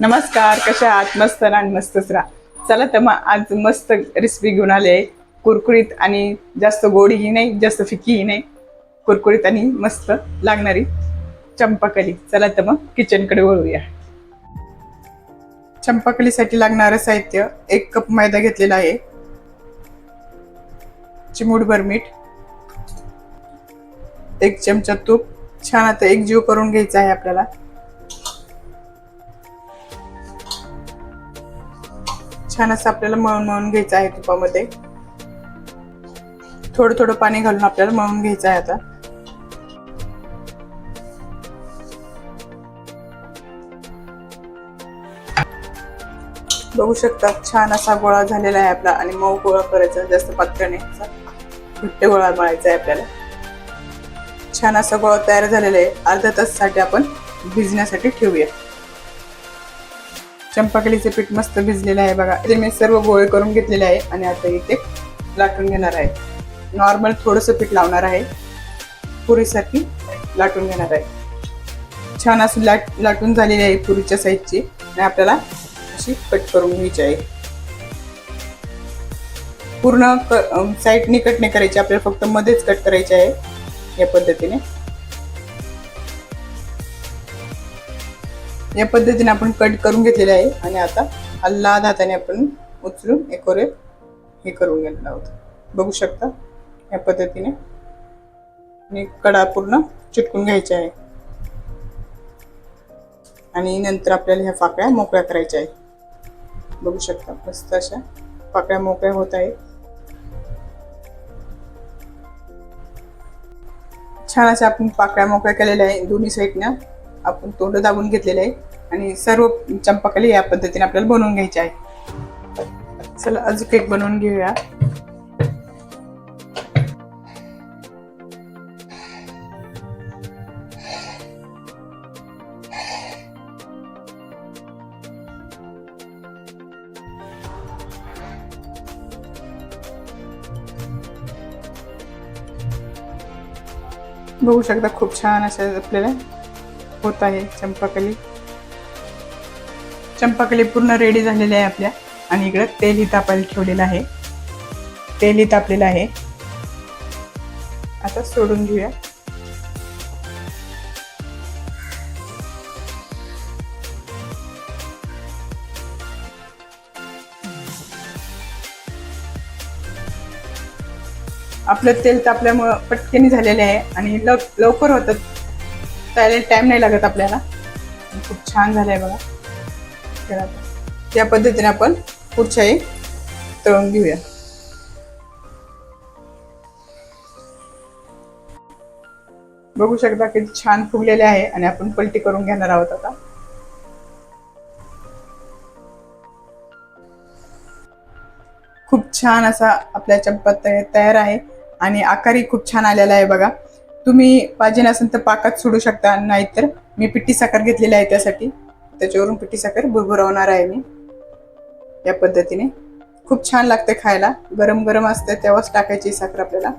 नमस्कार कशा आहात? मस्त ना आणि मस्तच राहा चला तर मग आज मस्त रेसिपी घेऊन आले. आहे कुरकुरीत आणि जास्त गोडीही नाही जास्त फिकीही नाही. कुरकुरीत आणि मस्त लागणारी चंपाकली. चला तर मग किचनकडे वळूया. चंपाकलीसाठी लागणारं साहित्य एक कप मैदा घेतलेला आहे. चिमूटभर मीठ. एक चमचा तूप. छान आता एक जीव करून घ्यायचा आहे आपल्याला. छान असं आपल्याला मळून मळून घ्यायचं आहे तुपामध्ये. थोडं थोडं पाणी घालून आपल्याला मळून घ्यायचं आहे आता. बघू शकता छान असा गोळा झालेला आहे आपला आणि मऊ गोळा करायचा जास्त पातळ घट्ट गोळा मळायचा आहे आपल्याला. छान असा गोळा तयार झालेला आहे. अर्धा ताससाठी आपण भिजण्यासाठी ठेवूया. चंपाकलीचे पीठ मस्त भिजलेलं आहे बघा. ते मी सर्व गोळे करून घेतलेले आहे आणि आता इथे लाटून घेणार आहे. नॉर्मल थोडंसं पीठ लावणार आहे. पुरीसाठी लाटून घेणार आहे. छान असं लाट लाटून झालेली आहे पुरीच्या साईजची. आणि आपल्याला अशी कट करून घ्यायची आहे. पूर्ण क साईडने कट नाही करायची आपल्याला फक्त मध्येच कट करायचे आहे. या पद्धतीने. या पद्धतीने आपण कट करून घेतलेले आहे आणि आता हल्लाद हाताने आपण उचलून एकोरे हे करून घेणार आहोत बघू शकता या पद्धतीने. आणि कडा पूर्ण चिटकून घ्यायचा आहे. आणि नंतर आपल्याला ह्या पाकळ्या मोकळ्या करायच्या आहे. बघू शकता मस्त अशा पाकळ्या मोकळ्या होत आहे छान अशा आपण पाकळ्या मोकळ्या केलेल्या आहे. दोन्ही साईडनं आपण तोंड दाबून घेतलेले आहे. आणि सर्व चंपाकली या पद्धतीने आपल्याला बनवून घ्यायचे आहे. चला अजून केक बनवून घेऊया. बघू शकता खूप छान असं आपल्याला होत आहे चंपाकली. चंपाकली पूर्ण रेडी झालेली आहे आपल्या. आणि इकडं तेलही तापायला ठेवलेलं आहे. तेलही तापलेलं आहे. आता सोडून घेऊया. आपलं तेल तापल्यामुळं पटकनी झालेले आहे. आणि लव लवकर होतं. त्याला टाइम नाही लागत आपल्याला. खूप छान झालं आहे बघा. तर या पद्धतीने आपण पुढच्याही तळून घेऊया. बघू शकता किती छान फुगलेले आहे आणि आपण पलटी करून घेणार आहोत आता. खूप छान असा आपल्या चंपा तयार आहे आणि आकारही खूप छान आलेला आहे बघा. तुम्ही पाहिजे असेल तर पाकात सोडू शकता नाहीतर मी पिट्टी साखर घेतलेली आहे त्यासाठी. त्याच्यावरून पिठी साखर भुरभुरवणार आहे मी. या पद्धतीने. खूप छान लागते खायला. गरम गरम असते तेव्हाच टाकायची साखर आपल्याला.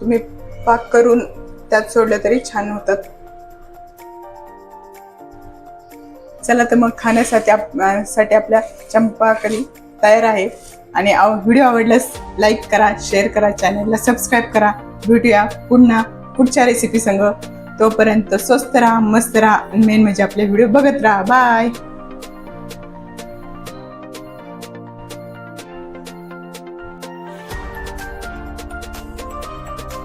तुम्ही पाक करून त्यात सोडलं तरी छान होतात. चला तर मग खाण्यासाठी आपसाठी आपल्या चंपाकली तयार आहे. आणि व्हिडिओ आवडल्यास लाईक करा शेअर करा चॅनलला सबस्क्राईब करा. भेटूया पुन्हा पुढच्या रेसिपी संग. तोपर्यंत स्वस्त राहा मस्त राहा. आणि मेन म्हणजे आपले व्हिडिओ बघत राहा. बाय